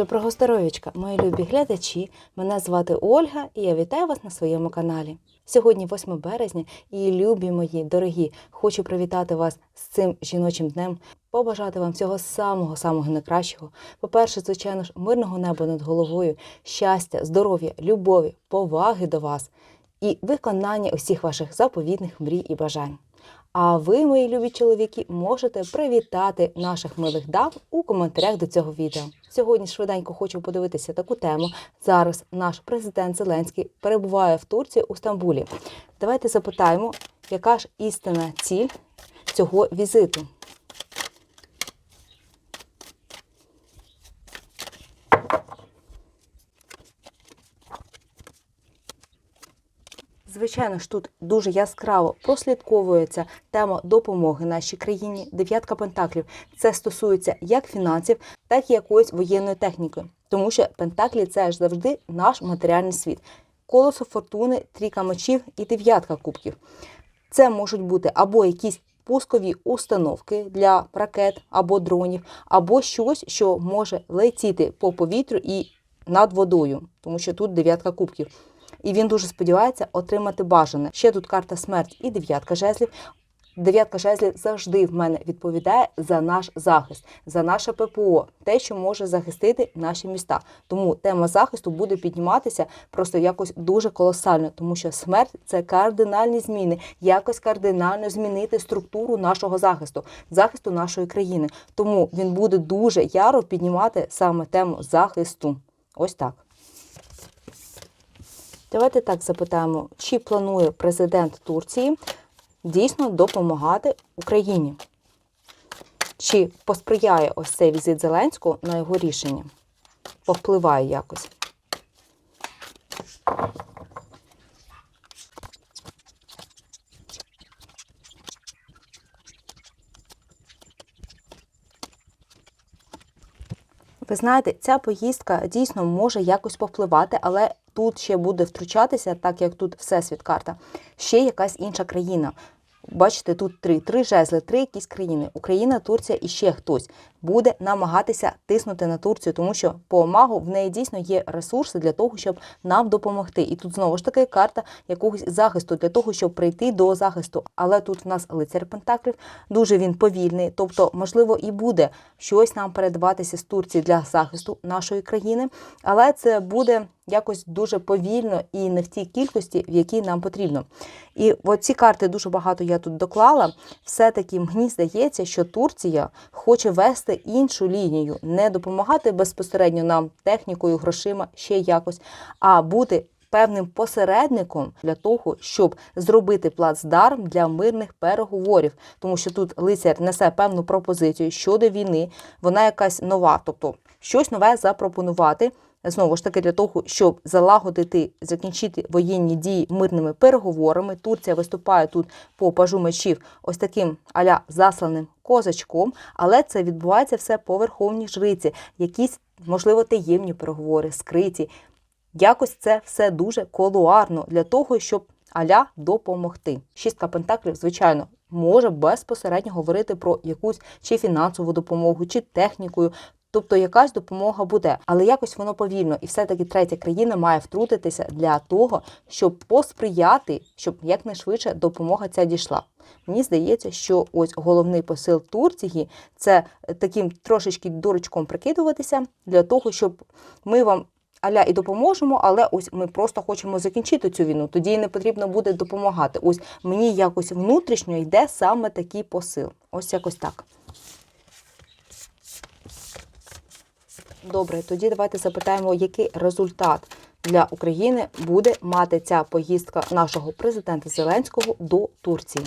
Доброго здоров'ячка, мої любі глядачі. Мене звати Ольга і я вітаю вас на своєму каналі. Сьогодні 8 березня, і любі мої дорогі, хочу привітати вас з цим жіночим днем, побажати вам всього самого самого найкращого. По-перше, звичайно ж, мирного неба над головою, щастя, здоров'я, любові, поваги до вас і виконання усіх ваших заповітних мрій і бажань. А ви, мої любі чоловіки, можете привітати наших милих дам у коментарях до цього відео. Сьогодні швиденько хочу подивитися таку тему. Зараз наш президент Зеленський перебуває в Турції у Стамбулі. Давайте запитаємо, яка ж істинна ціль цього візиту. Звичайно ж, тут дуже яскраво прослідковується тема допомоги нашій країні. Дев'ятка пентаклів. Це стосується як фінансів, так і якоїсь воєнної техніки, тому що пентаклі це ж завжди наш матеріальний світ. Колесо фортуни, трійка мечів і дев'ятка кубків. Це можуть бути або якісь пускові установки для ракет або дронів, або щось, що може летіти по повітрю і над водою, тому що тут дев'ятка кубків. І він дуже сподівається отримати бажане. Ще тут карта смерть і дев'ятка жезлів. Дев'ятка жезлів завжди в мене відповідає за наш захист, за наше ППО, те, що може захистити наші міста. Тому тема захисту буде підніматися просто якось дуже колосально, тому що смерть це кардинальні зміни, якось кардинально змінити структуру нашого захисту, захисту нашої країни. Тому він буде дуже яро піднімати саме тему захисту. Ось так. Давайте так запитаємо, чи планує президент Турції дійсно допомагати Україні? Чи посприяє ось цей візит Зеленського на його рішення? Повпливає якось. Ви знаєте, ця поїздка дійсно може якось повпливати, але тут ще буде втручатися, так як тут всесвіт карта, ще якась інша країна. Бачите, тут три три жезли, три якісь країни. Україна, Турція і ще хтось буде намагатися тиснути на Турцію, тому що по магу в неї дійсно є ресурси для того, щоб нам допомогти. І тут знову ж таки карта якогось захисту для того, щоб прийти до захисту. Але тут в нас лицар Пентаклів, дуже він повільний, тобто, можливо, і буде щось нам передаватися з Турції для захисту нашої країни, але це буде якось дуже повільно і не в тій кількості, в якій нам потрібно. І оці карти дуже багато я тут доклала. Все-таки мені здається, що Турція хоче вести іншу лінію, не допомагати безпосередньо нам технікою, грошима, ще якось, а бути. Певним посередником для того, щоб зробити плацдарм для мирних переговорів, тому що тут лицар несе певну пропозицію щодо війни, вона якась нова, тобто щось нове запропонувати знову ж таки для того, щоб залагодити, закінчити воєнні дії мирними переговорами. Турція виступає тут по пажу мечів ось таким аля засланим козачком, але це відбувається все по верховній жриці, якісь, можливо, таємні переговори, скриті. Якось це все дуже колуарно для того, щоб аля допомогти. Шістка пентаклів, звичайно. Може безпосередньо говорити про якусь чи фінансову допомогу, чи технікою, Тобто якась допомога буде, але якось воно повільно, і все-таки третя країна має втрутитися для того, щоб посприяти, щоб якнайшвидше допомога ця дійшла. Мені здається, що ось головний посил Турції це таким трошечки дурочком прикидуватися для того, щоб ми вам. Аля і допоможемо, але ось ми просто хочемо закінчити цю війну. Тоді не потрібно буде допомагати. Ось мені якось внутрішньо йде саме такий посил. Ось якось так. Добре, тоді давайте запитаємо, який результат для України буде мати ця поїздка нашого президента Зеленського до Турції.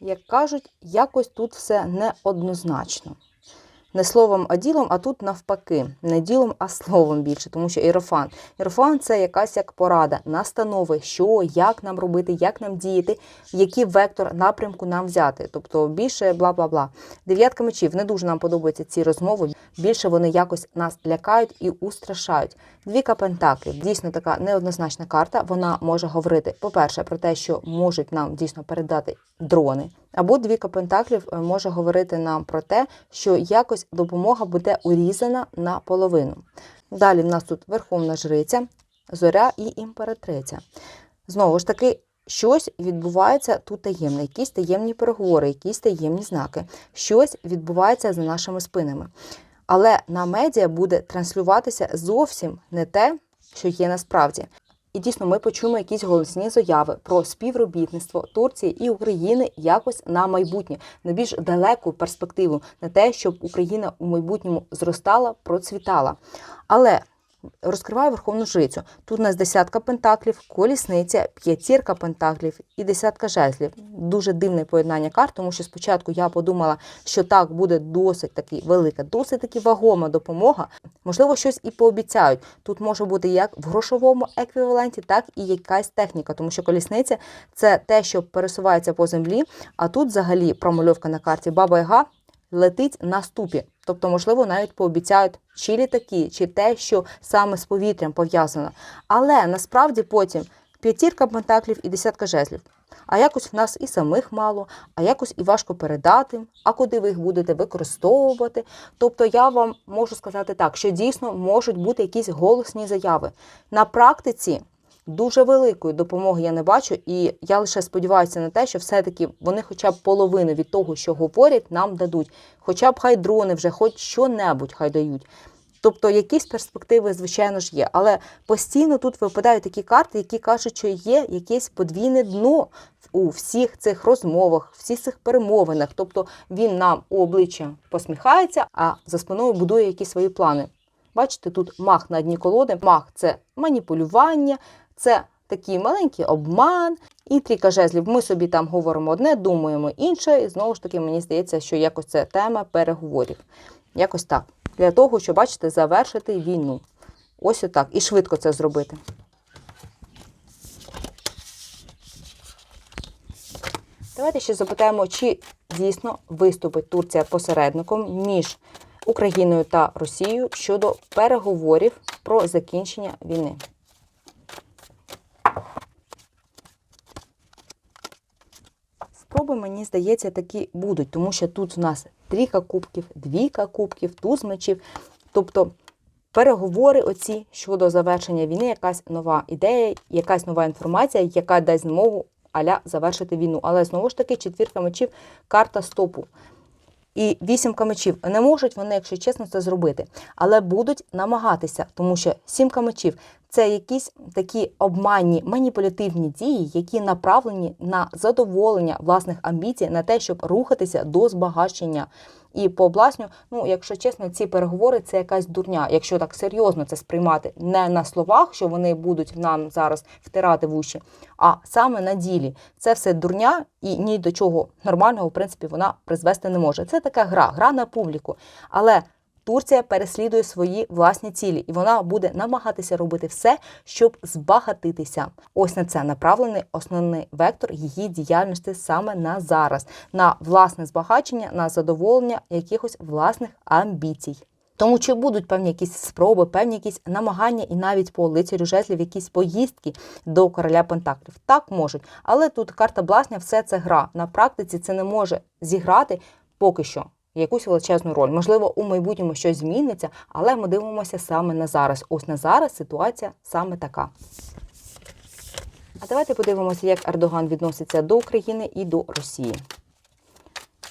Як кажуть, якось тут все неоднозначно. Не словом, а ділом, а тут навпаки, не ділом, а словом більше, тому що іерофан. Іерофан це якась як порада, настанови, що, як нам робити, як нам діяти, який вектор напрямку нам взяти. Тобто більше бла бла бла. Дев'ятка мечів не дуже нам подобаються ці розмови. Більше вони якось нас лякають і устрашають. Двіка пентаклів дійсно така неоднозначна карта. Вона може говорити, по-перше, про те, що можуть нам дійсно передати дрони. Або двіка пентаклів е, може говорити нам про те, що якось допомога буде урізана наполовину. Далі в нас тут Верховна Жриця, Зоря і імператриця. Знову ж таки, щось відбувається тут таємне, якісь таємні переговори, якісь таємні знаки, щось відбувається за нашими спинами. Але на медіа буде транслюватися зовсім не те, що є насправді. І дійсно ми почуємо якісь голосні заяви про співробітництво Турції і України якось на майбутнє, на більш далеку перспективу, на те, щоб Україна у майбутньому зростала, процвітала. Але розкриваю верховну жрицю. Тут у нас десятка пентаклів, колісниця, п'ятірка пентаклів і десятка жезлів. Дуже дивне поєднання карт, тому що спочатку я подумала, що так буде досить таки велика, досить таки вагома допомога. Можливо, щось і пообіцяють. Тут може бути як в грошовому еквіваленті, так і якась техніка, тому що колісниця це те, що пересувається по землі. А тут, взагалі, промальовка на карті Баба Яга летить на ступі. Тобто, можливо, навіть пообіцяють чи літаки, чи те, що саме з повітрям пов'язано. Але насправді потім п'ятірка пентаклів і десятка жезлів. А якось в нас і самих мало, а якось і важко передати, а куди ви їх будете використовувати. Тобто я вам можу сказати так, що дійсно можуть бути якісь голосні заяви. На практиці дуже великої допомоги я не бачу, і я лише сподіваюся на те, що все-таки вони хоча б половину від того, що говорять, нам дадуть. Хоча б хай дрони вже, хоч що-небудь хай дають. Тобто якісь перспективи, звичайно ж, є. Але постійно тут випадають такі карти, які кажуть, що є якесь подвійне дно у всіх цих розмовах, всіх цих перемовинах. Тобто він нам у обличчя посміхається, а за спиною будує якісь свої плани. Бачите, тут мах на дні колоди. Мах це маніпулювання, це такий маленький обман. І трійка жезлів. Ми собі там говоримо одне, думаємо інше. І знову ж таки, мені здається, що якось це тема переговорів. Якось так. Для того, щоб, бачите, завершити війну. Ось отак. І швидко це зробити. Давайте ще запитаємо, чи дійсно виступить Турція посередником між Україною та Росією щодо переговорів про закінчення війни. Спроби, мені здається, такі будуть, тому що тут у нас трійка кубків, двійка кубків, туз мечів. Тобто переговори оці щодо завершення війни, якась нова ідея, якась нова інформація, яка дасть змогу аля завершити війну. Але знову ж таки, четвірка мечів карта стопу. І вісімка мечів не можуть вони, якщо чесно, це зробити, але будуть намагатися, тому що сімка мечів це якісь такі обманні маніпулятивні дії, які направлені на задоволення власних амбіцій, на те, щоб рухатися до збагачення. І по обласню, ну якщо чесно, ці переговори це якась дурня, якщо так серйозно це сприймати, не на словах, що вони будуть нам зараз втирати в уші, а саме на ділі. Це все дурня, і ні до чого нормального, в принципі, вона призвести не може. Це така гра, гра на публіку. Але Турція переслідує свої власні цілі, і вона буде намагатися робити все, щоб збагатитися. Ось на це направлений основний вектор її діяльності саме на зараз, на власне збагачення, на задоволення якихось власних амбіцій. Тому чи будуть певні якісь спроби, певні якісь намагання, і навіть по лицарю жезлів якісь поїздки до короля Пентаклів. Так можуть, але тут карта Бласня все це гра. На практиці це не може зіграти поки що якусь величезну роль. Можливо, у майбутньому щось зміниться, але ми дивимося саме на зараз. Ось на зараз ситуація саме така. А давайте подивимося, як Ердоган відноситься до України і до Росії.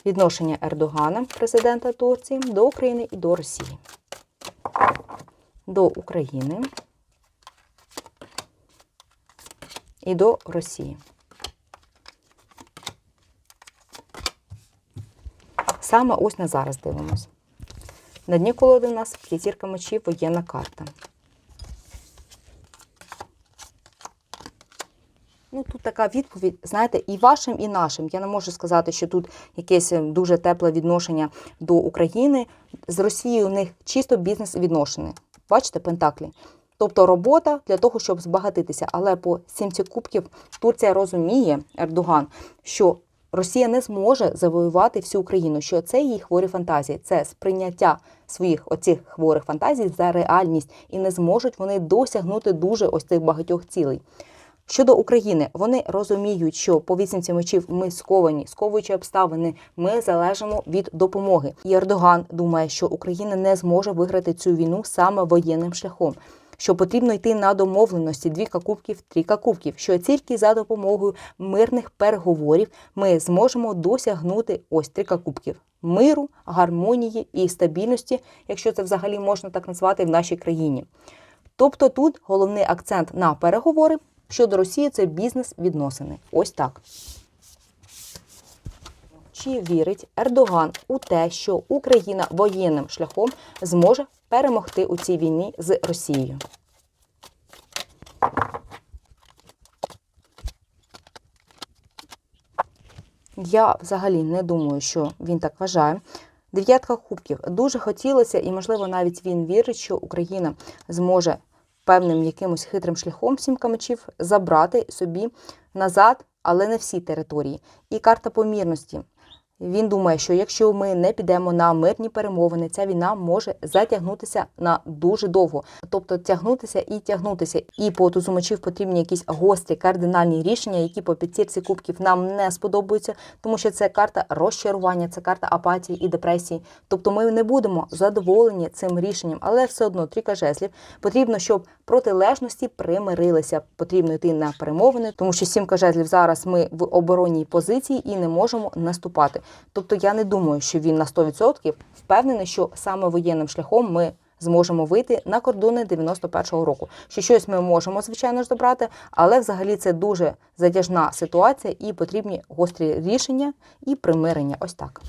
Відношення Ердогана, президента Турції, до України і до Росії. До України і до Росії. Саме ось на зараз дивимось. На дні колоди у нас п'ятірка мечів, воєнна карта. Ну тут така відповідь, знаєте, і вашим, і нашим. Я не можу сказати, що тут якесь е, дуже тепле відношення до України. З Росією у них чисто бізнес відношення. Бачите, Пентаклі. Тобто робота для того, щоб збагатитися. Але по сімці кубків Турція розуміє, Ердоган, що Росія не зможе завоювати всю Україну, що це її хворі фантазії, це сприйняття своїх оцих хворих фантазій за реальність, і не зможуть вони досягнути дуже ось цих багатьох цілей. Щодо України, вони розуміють, що по вісімці мечів ми сковані, сковуючи обставини, ми залежимо від допомоги. І Ердоган думає, що Україна не зможе виграти цю війну саме воєнним шляхом. Що потрібно йти на домовленості двіка кубків, трійка кубків, що тільки за допомогою мирних переговорів ми зможемо досягнути ось трійка кубків миру, гармонії і стабільності, якщо це взагалі можна так назвати в нашій країні. Тобто тут головний акцент на переговори. Щодо Росії, це бізнес-відносини. Ось так. Чи вірить Ердоган у те, що Україна воєнним шляхом зможе перемогти у цій війні з Росією? Я взагалі не думаю, що він так вважає. Дев'ятка кубків дуже хотілося, і можливо навіть він вірить, що Україна зможе певним якимось хитрим шляхом сімка мечів забрати собі назад, але не всі території. І карта помірності. Він думає, що якщо ми не підемо на мирні перемовини, ця війна може затягнутися на дуже довго, тобто тягнутися і тягнутися. І по тузу мечів потрібні якісь гострі кардинальні рішення, які по п'ятірці кубків нам не сподобаються, тому що це карта розчарування, це карта апатії і депресії. Тобто ми не будемо задоволені цим рішенням, але все одно трійка жезлів потрібно, щоб протилежності примирилися. Потрібно йти на перемовини, тому що сімка жезлів зараз ми в оборонній позиції і не можемо наступати. Тобто я не думаю, що він на 100% впевнений, що саме воєнним шляхом ми зможемо вийти на кордони 91-го року. Що щось ми можемо, звичайно ж, добрати, але взагалі це дуже затяжна ситуація і потрібні гострі рішення і примирення. Ось так.